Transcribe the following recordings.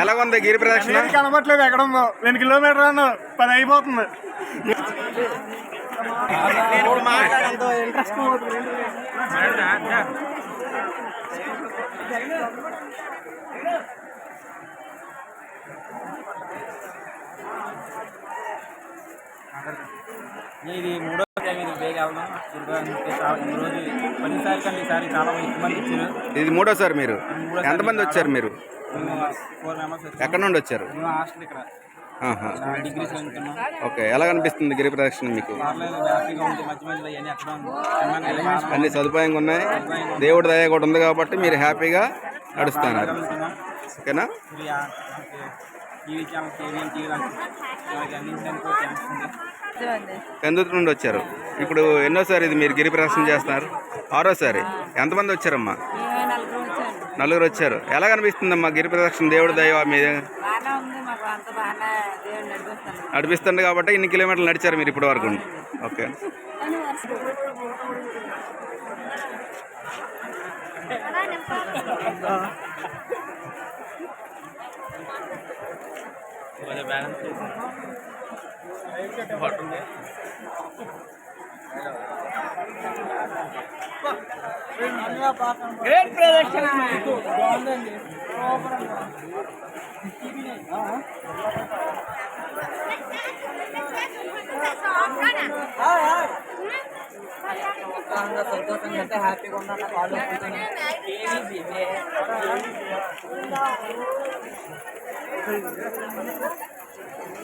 ఎలాగుంది గిరి ప్రదక్షిణ? కనబట్లేదు ఎక్కడ ఉందో. రెండు కిలోమీటర్ అన్న పది అయిపోతుంది. ఇది మూడో టైం ఇది బేగా వెళ్దాం తిరుపతి చాలా ఈ రోజు పదిసారి కంటే ఈసారి చాలా ఎక్కువ మంది వచ్చారు ఇది మూడోసారి మీరు? ఎంతమంది వచ్చారు మీరు? ఫోర్ మెంబర్స్ ఎక్కడ నుండి వచ్చారు? మేము హాస్టల్ ఇక్కడ. ఆహా. డిగ్రీ చదువుతున్నాం. ఓకే ఎలా కనిపిస్తుంది గిరి ప్రదక్షిణ మీకు? అన్ని సదుపాయంగా ఉన్నాయి. దేవుడి దయ కూడా ఉంది కాబట్టి మీరు హ్యాపీగా నడుస్తున్నారు. ఓకేనా? టీవీ ఛానల్ టీవీ అందించడానికి కందుతు నుండి వచ్చారు. ఇప్పుడు ఎన్నోసారి ఇది మీరు గిరి ప్రదర్శన చేస్తున్నారు? ఆరోసారి ఎంతమంది వచ్చారమ్మా? మేమే నలుగురు వచ్చారు. ఎలా కనిపిస్తుందమ్మా గిరి ప్రదక్షిణ దేవుడి దయ మీద? నడిపిస్తుంది కాబట్టి ఇన్ని కిలోమీటర్లు నడిచారు మీరు ఇప్పటి వరకు. ఓకే. సంతోషంగా అంటే హ్యాపీగా ఉన్నా నాకు ఆలోచిస్తున్నాను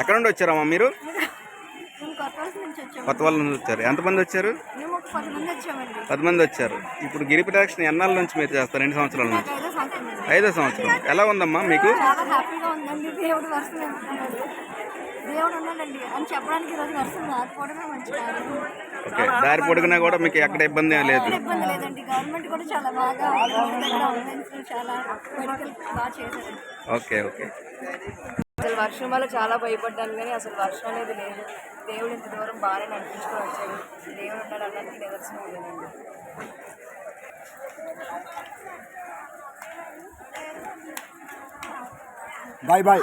ఎక్కడ నుండి వచ్చారమ్మా మీరు? కొత్త వాళ్ళ నుంచి వచ్చారు. ఎంతమంది వచ్చారు? పది మంది వచ్చారు. ఇప్పుడు గిరి ప్రదక్షిణ ఎన్నాళ్ళ నుంచి మీరు చేస్తారు? ఎన్ని సంవత్సరాల నుంచి? ఐదో సంవత్సరం ఎలా ఉందమ్మా మీకు? దేవుడు ఉన్నాడండి. అని చెప్పడానికి ఈరోజు వర్షం రాకపోవడమే మంచి ఓకే దారి పొడుగునా కూడా మీకు ఎక్కడ ఇబ్బంది ఏం లేదు. ఇబ్బంది లేదండి. గవర్నమెంట్ కూడా చాలా బాగా రోడ్డు దగ్గర అంబులెన్స్ చాలా మెడికల్ బాగా చేశారండి ఓకే ఓకే. అసలు వర్షం వల్ల చాలా భయపడ్డాను కానీ అసలు వర్షం అనేది లేదు. దేవుడు ఇంత దూరం బాగానే నడిపించుకొని వచ్చాడు. దేవుడు ఉన్నాడు అన్నది నిదర్శనం లేదండి bye bye.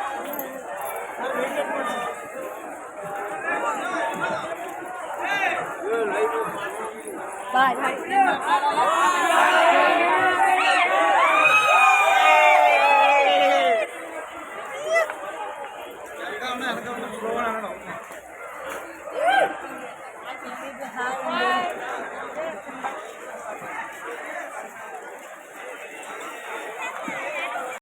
太漂了。